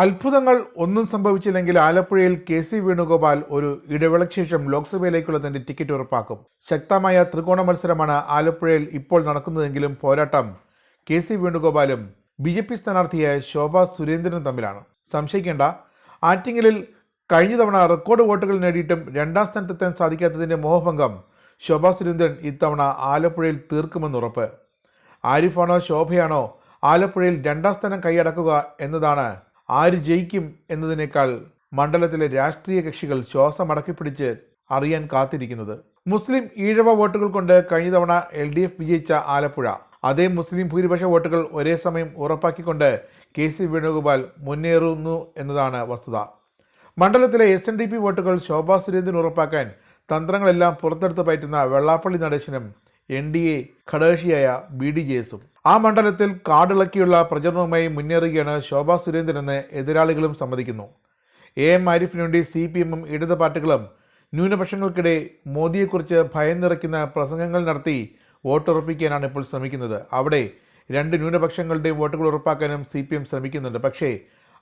അത്ഭുതങ്ങൾ ഒന്നും സംഭവിച്ചില്ലെങ്കിൽ ആലപ്പുഴയിൽ കെ സി വേണുഗോപാൽ ഒരു ഇടവേളയ്ക്ക് ശേഷം ലോക്സഭയിലേക്കുള്ള തന്റെ ടിക്കറ്റ് ഉറപ്പാക്കും. ശക്തമായ ത്രികോണ മത്സരമാണ് ആലപ്പുഴയിൽ ഇപ്പോൾ നടക്കുന്നതെങ്കിലും പോരാട്ടം കെ സി വേണുഗോപാലും ബി ജെ പി സ്ഥാനാർത്ഥിയായ ശോഭ സുരേന്ദ്രനും തമ്മിലാണ്. സംശയിക്കേണ്ട ആറ്റിങ്ങലിൽ കഴിഞ്ഞ തവണ റെക്കോർഡ് വോട്ടുകൾ നേടിയിട്ടും രണ്ടാം സ്ഥാനത്തെത്താൻ സാധിക്കാത്തതിന്റെ മോഹഭംഗം ശോഭ സുരേന്ദ്രൻ ഇത്തവണ ആലപ്പുഴയിൽ തീർക്കുമെന്ന് ഉറപ്പ്. ആരിഫാണോ ശോഭയാണോ ആലപ്പുഴയിൽ രണ്ടാം സ്ഥാനം കൈയടക്കുക എന്നതാണ് ആര് ജയിക്കും എന്നതിനേക്കാൾ മണ്ഡലത്തിലെ രാഷ്ട്രീയ കക്ഷികൾ ശ്വാസം അടക്കിപ്പിടിച്ച് അറിയാൻ കാത്തിരിക്കുന്നത്. മുസ്ലിം ഈഴവ വോട്ടുകൾ കൊണ്ട് കഴിഞ്ഞ തവണ എൽ ഡി എഫ് വിജയിച്ച ആലപ്പുഴ. അതേ മുസ്ലിം ഭൂരിപക്ഷ വോട്ടുകൾ ഒരേ സമയം ഉറപ്പാക്കിക്കൊണ്ട് കെ സി വേണുഗോപാൽ മുന്നേറുന്നു എന്നതാണ് വസ്തുത. മണ്ഡലത്തിലെ എസ് എൻ ഡി പി വോട്ടുകൾ ശോഭാ സുരേന്ദ്രൻ ഉറപ്പാക്കാൻ തന്ത്രങ്ങളെല്ലാം പുറത്തെടുത്ത് പയറ്റുന്ന വെള്ളാപ്പള്ളി നടേശനും എൻ ഡി എ ഘടകകക്ഷിയായ ബി ഡി ജെ എസും. ആ മണ്ഡലത്തിൽ കാടിളക്കിയുള്ള പ്രചരണവുമായി മുന്നേറുകയാണ് ശോഭാ സുരേന്ദ്രനെന്ന് എതിരാളികളും സമ്മതിക്കുന്നു. എ എം ആരിഫിന് വേണ്ടി സി പി എമ്മും ഇടത് പാർട്ടികളും ന്യൂനപക്ഷങ്ങൾക്കിടെ മോദിയെക്കുറിച്ച് ഭയം നിറയ്ക്കുന്ന പ്രസംഗങ്ങൾ നടത്തി വോട്ടുറപ്പിക്കാനാണ് ഇപ്പോൾ ശ്രമിക്കുന്നത്. അവിടെ രണ്ട് ന്യൂനപക്ഷങ്ങളുടെയും വോട്ടുകൾ ഉറപ്പാക്കാനും സി പി എം ശ്രമിക്കുന്നുണ്ട്. പക്ഷേ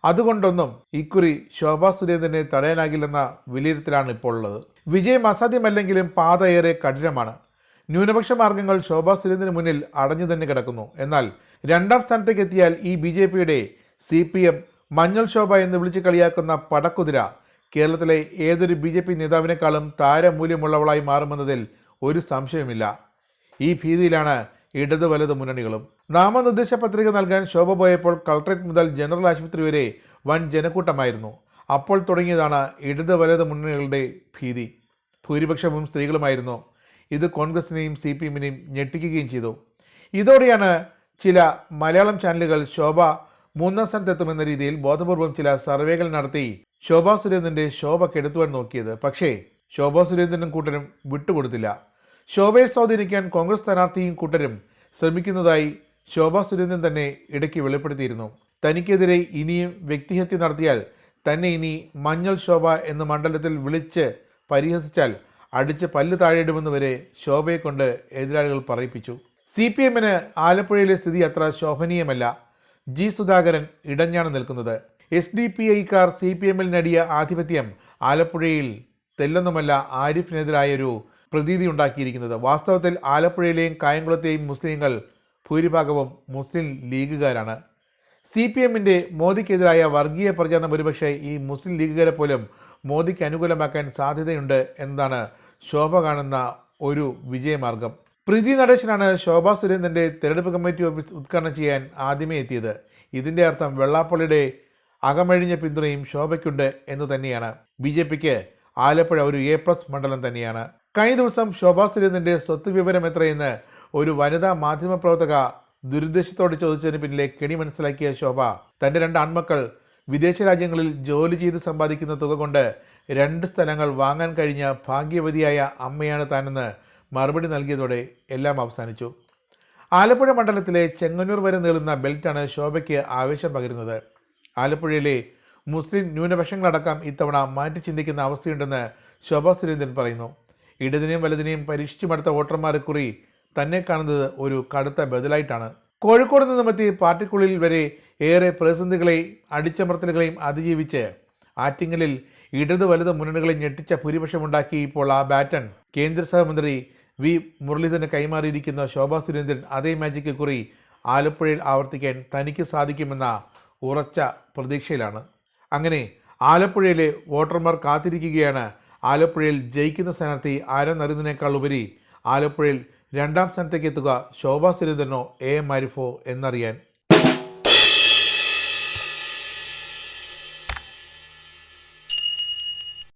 അതുകൊണ്ടൊന്നും ഇക്കുറി ശോഭാ സുരേന്ദ്രനെ തടയാനാകില്ലെന്ന വിലയിരുത്തലാണ് ഇപ്പോൾ ഉള്ളത്. വിജയം അസാധ്യമല്ലെങ്കിലും പാത ഏറെ കഠിനമാണ്. ന്യൂനപക്ഷ മാർഗങ്ങൾ ശോഭാ സുരേന്ദ്രന് മുന്നിൽ അടഞ്ഞു തന്നെ കിടക്കുന്നു. എന്നാൽ രണ്ടാം സ്ഥാനത്തേക്ക് എത്തിയാൽ ഈ ബി ജെ പിയുടെ സി പി എം മഞ്ഞൾ ശോഭ എന്ന് വിളിച്ച് കളിയാക്കുന്ന പടക്കുതിര കേരളത്തിലെ ഏതൊരു ബി ജെ പി നേതാവിനേക്കാളും താരമൂല്യമുള്ളവളായി മാറുമെന്നതിൽ ഒരു സംശയമില്ല ഈ ഭീതിയിലാണ് ഇടത് വലത് മുന്നണികളും. നാമനിർദ്ദേശ പത്രിക നൽകാൻ ശോഭ പോയപ്പോൾ കളക്ടറേറ്റ് മുതൽ ജനറൽ ആശുപത്രി വരെ വൻ ജനക്കൂട്ടമായിരുന്നു. അപ്പോൾ തുടങ്ങിയതാണ് ഇടത് വലത് മുന്നണികളുടെ ഭീതി. ഭൂരിപക്ഷവും സ്ത്രീകളുമായിരുന്നു. ഇത് കോൺഗ്രസിനെയും സി പി എമ്മിനെയും ഞെട്ടിക്കുകയും ചെയ്തു. ഇതോടെയാണ് ചില മലയാളം ചാനലുകൾ ശോഭ മൂന്നാം സ്ഥാനത്തെത്തുമെന്ന രീതിയിൽ ബോധപൂർവം ചില സർവേകൾ നടത്തി ശോഭാ സുരേന്ദ്രന്റെ ശോഭ കെടുത്തുവാൻ നോക്കിയത്. പക്ഷേ ശോഭാ സുരേന്ദ്രനും കൂട്ടരും വിട്ടുകൊടുത്തില്ല. ശോഭയെ സ്വാധീനിക്കാൻ കോൺഗ്രസ് സ്ഥാനാർത്ഥിയും കൂട്ടരും ശ്രമിക്കുന്നതായി ശോഭാ സുരേന്ദ്രൻ തന്നെ ഇടയ്ക്ക് വെളിപ്പെടുത്തിയിരുന്നു. തനിക്കെതിരെ ഇനിയും വ്യക്തിഹത്യ നടത്തിയാൽ തന്നെ ഇനി മഞ്ഞൾ ശോഭ എന്ന മണ്ഡലത്തിൽ വിളിച്ച് പരിഹസിച്ചാൽ അടിച്ച് പല്ല് താഴെയിടുമെന്ന് വരെ ശോഭയെ കൊണ്ട് എതിരാളികൾ പറയിപ്പിച്ചു. സി പി എമ്മിന് ആലപ്പുഴയിലെ സ്ഥിതി അത്ര ശോഭനീയമല്ല. ജി സുധാകരൻ ഇടഞ്ഞാണ് നിൽക്കുന്നത്. എസ് ഡി പി ഐക്കാർ സി പി എമ്മിൽ നേടിയ ആധിപത്യം ആലപ്പുഴയിൽ തെല്ലൊന്നുമല്ല ആരിഫിനെതിരായൊരു പ്രതീതി ഉണ്ടാക്കിയിരിക്കുന്നത്. വാസ്തവത്തിൽ ആലപ്പുഴയിലെയും കായംകുളത്തെയും മുസ്ലിങ്ങൾ ഭൂരിഭാഗവും മുസ്ലിം ലീഗുകാരാണ്. സി പി എമ്മിന്റെ മോദിക്കെതിരായ വർഗീയ പ്രചാരണം ഒരുപക്ഷെ ഈ മുസ്ലിം ലീഗുകാരെ പോലും മോദിക്ക് അനുകൂലമാക്കാൻ സാധ്യതയുണ്ട് എന്നതാണ് ശോഭ കാണുന്ന ഒരു വിജയമാർഗം. പ്രീതി നടേശനാണ് ശോഭാ സുരേന്ദ്രന്റെ തെരഞ്ഞെടുപ്പ് കമ്മിറ്റി ഓഫീസ് ഉദ്ഘാടനം ചെയ്യാൻ ആദ്യമേ എത്തിയത്. ഇതിന്റെ അർത്ഥം വെള്ളാപ്പള്ളിയുടെ അകമഴിഞ്ഞ പിന്തുണയും ശോഭയ്ക്കുണ്ട് എന്ന് തന്നെയാണ്. ബി ജെ പിക്ക് ആലപ്പുഴ ഒരു എ പ്ലസ് മണ്ഡലം തന്നെയാണ്. കഴിഞ്ഞ ദിവസം ശോഭാ സുരേന്ദ്രന്റെ സ്വത്ത് വിവരം എത്രയെന്ന് ഒരു വനിതാ മാധ്യമപ്രവർത്തക ദുരുദ്ദേശത്തോട് ചോദിച്ചതിന് പിന്നിലെ കെണി മനസ്സിലാക്കിയ ശോഭ തന്റെ രണ്ട് ആൺമക്കൾ വിദേശ രാജ്യങ്ങളിൽ ജോലി ചെയ്ത് സമ്പാദിക്കുന്ന തുക കൊണ്ട് രണ്ട് സ്ഥലങ്ങൾ വാങ്ങാൻ കഴിഞ്ഞ ഭാഗ്യവതിയായ അമ്മയാണ് താനെന്ന് മറുപടി നൽകിയതോടെ എല്ലാം അവസാനിച്ചു. ആലപ്പുഴ മണ്ഡലത്തിലെ ചെങ്ങന്നൂർ വരെ നീളുന്ന ബെൽറ്റാണ് ശോഭയ്ക്ക് ആവേശം പകരുന്നത്. ആലപ്പുഴയിലെ മുസ്ലിം ന്യൂനപക്ഷങ്ങളടക്കം ഇത്തവണ മാറ്റി ചിന്തിക്കുന്ന അവസ്ഥയുണ്ടെന്ന് ശോഭ സുരേന്ദ്രൻ പറയുന്നു. ഇടതിനെയും വലതിനെയും പരീക്ഷിച്ചു മടുത്ത വോട്ടർമാരെ കുറി തന്നെ കാണുന്നത് ഒരു കടുത്ത ബദലായിട്ടാണ്. കോഴിക്കോട് നിന്നുമെത്തി പാർട്ടിക്കുള്ളിൽ വരെ ഏറെ പ്രതിസന്ധികളെയും അടിച്ചമർത്തലുകളെയും അതിജീവിച്ച് ആറ്റിങ്ങലിൽ ഇടത് വലുത് മുന്നണികളെ ഞെട്ടിച്ച ഭൂരിപക്ഷമുണ്ടാക്കി ഇപ്പോൾ ആ ബാറ്റൺ. കേന്ദ്ര സഹമന്ത്രി വി. മുരളീധരന് കൈമാറിയിരിക്കുന്ന ശോഭാ സുരേന്ദ്രൻ അതേ മാജിക്ക് കുറി ആലപ്പുഴയിൽ ആവർത്തിക്കാൻ തനിക്ക് സാധിക്കുമെന്ന ഉറച്ച പ്രതീക്ഷയിലാണ്. അങ്ങനെ ആലപ്പുഴയിലെ വോട്ടർമാർ കാത്തിരിക്കുകയാണ്. ആലപ്പുഴയിൽ ജയിക്കുന്ന സ്ഥാനാർത്ഥി ആരെന്നറിയുന്നതിനേക്കാൾ ഉപരി ആലപ്പുഴയിൽ രണ്ടാം സ്ഥാനത്തേക്ക് എത്തുക ശോഭാ സുരേന്ദ്രനോ എ ആരിഫോ എന്നറിയാൻ